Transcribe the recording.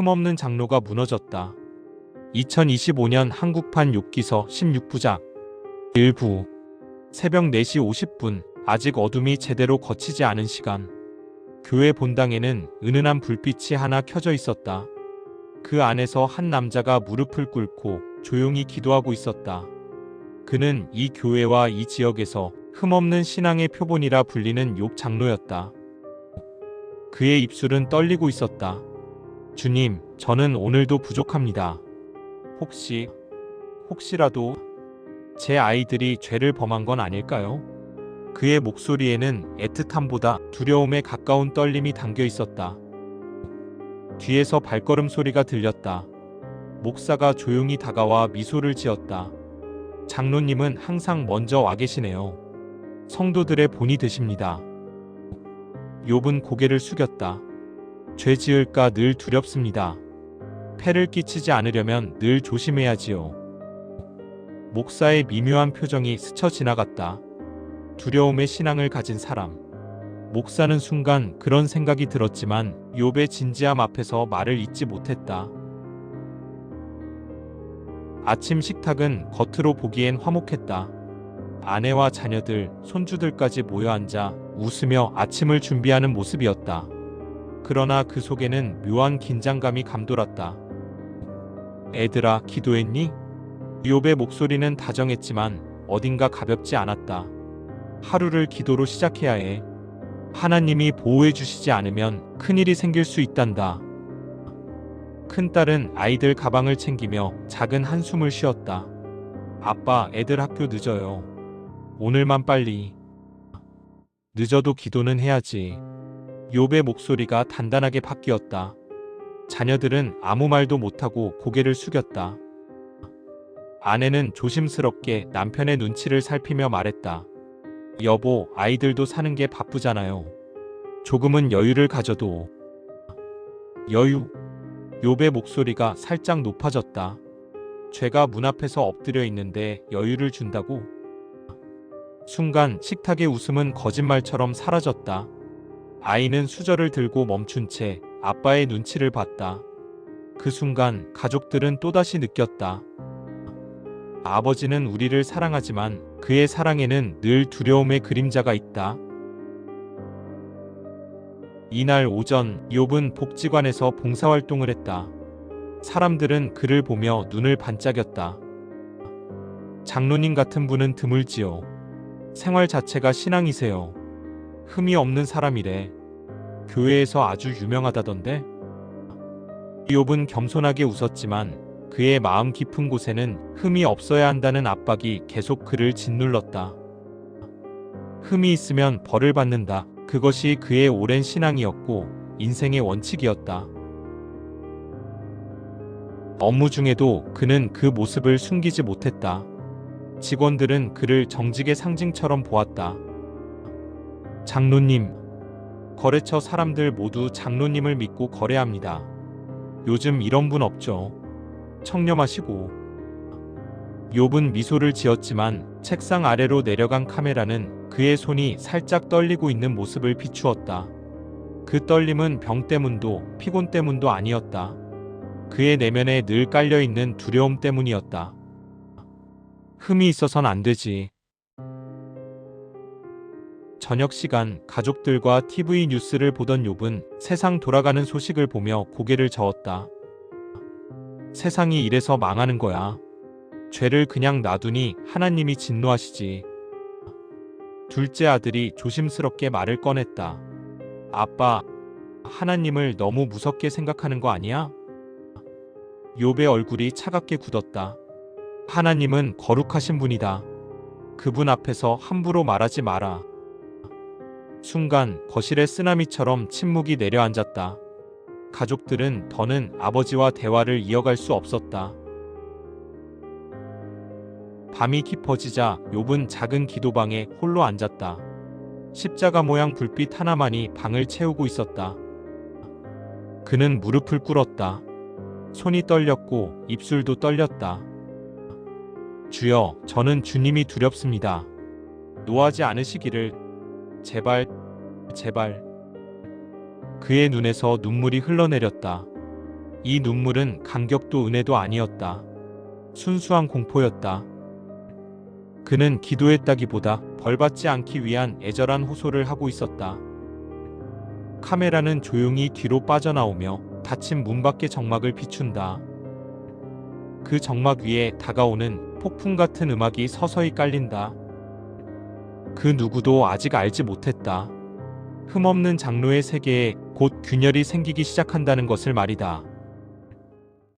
흠없는 장로가 무너졌다. 2025년 한국판 욕기서 16부작 일부 새벽 4시 50분 아직 어둠이 제대로 거치지 않은 시간 교회 본당에는 은은한 불빛이 하나 켜져 있었다. 그 안에서 한 남자가 무릎을 꿇고 조용히 기도하고 있었다. 그는 이 교회와 이 지역에서 흠없는 신앙의 표본이라 불리는 욕 장로였다. 그의 입술은 떨리고 있었다. 주님, 저는 오늘도 부족합니다. 혹시, 혹시라도 제 아이들이 죄를 범한 건 아닐까요? 그의 목소리에는 애틋함보다 두려움에 가까운 떨림이 담겨 있었다. 뒤에서 발걸음 소리가 들렸다. 목사가 조용히 다가와 미소를 지었다. 장로님은 항상 먼저 와 계시네요. 성도들의 본이 되십니다. 욥은 고개를 숙였다. 죄 지을까 늘 두렵습니다. 폐를 끼치지 않으려면 늘 조심해야지요. 목사의 미묘한 표정이 스쳐 지나갔다. 두려움의 신앙을 가진 사람. 목사는 순간 그런 생각이 들었지만 욥의 진지함 앞에서 말을 잇지 못했다. 아침 식탁은 겉으로 보기엔 화목했다. 아내와 자녀들, 손주들까지 모여 앉아 웃으며 아침을 준비하는 모습이었다. 그러나 그 속에는 묘한 긴장감이 감돌았다. 애들아, 기도했니? 욥의 목소리는 다정했지만 어딘가 가볍지 않았다. 하루를 기도로 시작해야 해. 하나님이 보호해 주시지 않으면 큰일이 생길 수 있단다. 큰딸은 아이들 가방을 챙기며 작은 한숨을 쉬었다. 아빠, 애들 학교 늦어요. 오늘만 빨리. 늦어도 기도는 해야지. 욥의 목소리가 단단하게 바뀌었다. 자녀들은 아무 말도 못하고 고개를 숙였다. 아내는 조심스럽게 남편의 눈치를 살피며 말했다. 여보, 아이들도 사는 게 바쁘잖아요. 조금은 여유를 가져도. 여유. 욥의 목소리가 살짝 높아졌다. 죄가 문 앞에서 엎드려 있는데 여유를 준다고? 순간 식탁의 웃음은 거짓말처럼 사라졌다. 아이는 수저를 들고 멈춘 채 아빠의 눈치를 봤다. 그 순간 가족들은 또다시 느꼈다. 아버지는 우리를 사랑하지만 그의 사랑에는 늘 두려움의 그림자가 있다. 이날 오전 욥은 복지관에서 봉사활동을 했다. 사람들은 그를 보며 눈을 반짝였다. 장로님 같은 분은 드물지요. 생활 자체가 신앙이세요. 흠이 없는 사람이래. 교회에서 아주 유명하다던데? 욥은 겸손하게 웃었지만 그의 마음 깊은 곳에는 흠이 없어야 한다는 압박이 계속 그를 짓눌렀다. 흠이 있으면 벌을 받는다. 그것이 그의 오랜 신앙이었고 인생의 원칙이었다. 업무 중에도 그는 그 모습을 숨기지 못했다. 직원들은 그를 정직의 상징처럼 보았다. 장로님. 거래처 사람들 모두 장로님을 믿고 거래합니다. 요즘 이런 분 없죠. 청렴하시고. 욥은 미소를 지었지만 책상 아래로 내려간 카메라는 그의 손이 살짝 떨리고 있는 모습을 비추었다. 그 떨림은 병 때문도 피곤 때문도 아니었다. 그의 내면에 늘 깔려 있는 두려움 때문이었다. 흠이 있어선 안 되지. 저녁 시간 가족들과 TV 뉴스를 보던 욥은 세상 돌아가는 소식을 보며 고개를 저었다. 세상이 이래서 망하는 거야. 죄를 그냥 놔두니 하나님이 진노하시지. 둘째 아들이 조심스럽게 말을 꺼냈다. 아빠, 하나님을 너무 무섭게 생각하는 거 아니야? 욥의 얼굴이 차갑게 굳었다. 하나님은 거룩하신 분이다. 그분 앞에서 함부로 말하지 마라. 순간 거실에 쓰나미처럼 침묵이 내려앉았다. 가족들은 더는 아버지와 대화를 이어갈 수 없었다. 밤이 깊어지자 욥은 작은 기도방에 홀로 앉았다. 십자가 모양 불빛 하나만이 방을 채우고 있었다. 그는 무릎을 꿇었다. 손이 떨렸고 입술도 떨렸다. 주여, 저는 주님이 두렵습니다. 노하지 않으시기를 제발, 제발. 그의 눈에서 눈물이 흘러내렸다. 이 눈물은 감격도 은혜도 아니었다. 순수한 공포였다. 그는 기도했다기보다 벌받지 않기 위한 애절한 호소를 하고 있었다. 카메라는 조용히 뒤로 빠져나오며 닫힌 문 밖의 정막을 비춘다. 그 정막 위에 다가오는 폭풍 같은 음악이 서서히 깔린다. 그 누구도 아직 알지 못했다. 흠없는 장로의 세계에 곧 균열이 생기기 시작한다는 것을 말이다.